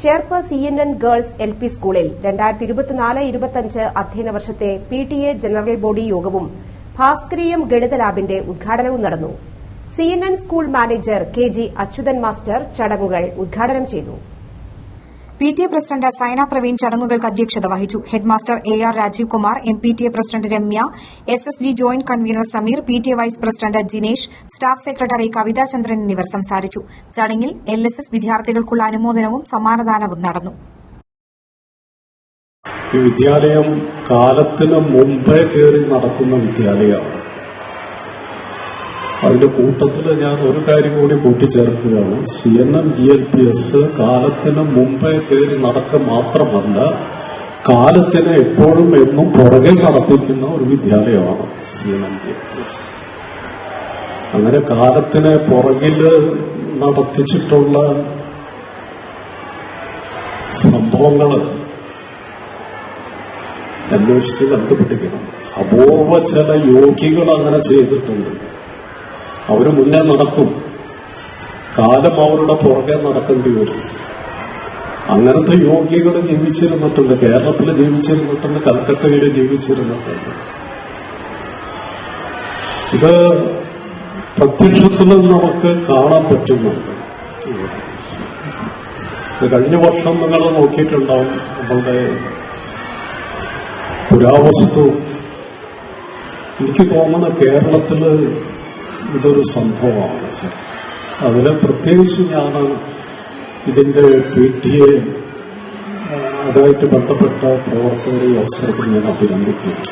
Cherpu C N N girls L P സ്കൂളിൽ രണ്ടായിരത്തി ഇരുപത്തിനാല് ഇരുപത്തിയഞ്ച് അധ്യയന വർഷത്തെ P T A general body യോഗവും ഭാസ്കരീയം ഗണിത ലാബിന്റെ ഉദ്ഘാടനവും നടന്നു. C N N school manager K G Achuthan master ചടങ്ങുകൾ ഉദ്ഘാടനം ചെയ്തു. P T A president Saina Praveen ചടങ്ങുകൾക്ക് അധ്യക്ഷത വഹിച്ചു. Headmaster A R Rajeev Kumar M P T A president Ramya S S G joint convener Sameer P T A vice president Jinesh staff secretary Kavitha Chandran എന്നിവർ സംസാരിച്ചു. ചടങ്ങിൽ L S S വിദ്യാർത്ഥികൾക്കുള്ള അനുമോദനവും സമ്മാനദാനവും നടന്നു. ഈ വിദ്യാലയം കാലത്തിന് മുമ്പേ കയറി നടക്കുന്ന വിദ്യാലയമാണ്. അതിന്റെ കൂട്ടത്തിൽ ഞാൻ ഒരു കാര്യം കൂടി കൂട്ടിച്ചേർക്കുകയാണ്. C N M G L P S കാലത്തിന് മുമ്പേ കയറി നടക്കുക മാത്രമല്ല കാലത്തിന് എപ്പോഴും എന്നും പുറകെ നടത്തിക്കുന്ന ഒരു വിദ്യാലയമാണ് C N M G L P S അങ്ങനെ കാലത്തിന് പുറകിൽ നടത്തിച്ചിട്ടുള്ള സംഭവങ്ങൾ അന്വേഷിച്ച് കണ്ടുപിടിക്കണം. അപൂർവ ചില യോഗികൾ അങ്ങനെ ചെയ്തിട്ടുണ്ട്. അവർ മുന്നേ നടക്കും. കാലം അവരുടെ പുറകെ നടക്കേണ്ടി വരും. അങ്ങനത്തെ യോഗികൾ ജീവിച്ചിരുന്നിട്ടുണ്ട്. കേരളത്തിൽ ജീവിച്ചിരുന്നിട്ടുണ്ട്. കൽക്കട്ടയിൽ ജീവിച്ചിരുന്നിട്ടുണ്ട്. ഇത് പ്രത്യക്ഷത്തിൽ നമുക്ക് കാണാൻ പറ്റുന്നുണ്ട് കഴിഞ്ഞ വർഷം നിങ്ങൾ നോക്കിയിട്ടുണ്ടാവും നമ്മളുടെ പുരാവസ്തു. എനിക്ക് തോന്നുന്ന കേരളത്തിൽ ഇതൊരു സംഭവമാണ് സർ. അതിൽ പ്രത്യേകിച്ച് ഞാൻ ഇതിന്റെ പി ടി എ അതുമായിട്ട് ബന്ധപ്പെട്ട പ്രവർത്തകരെ ഈ അവസരത്തിൽ ഞാൻ അഭിനന്ദിക്കുന്നു.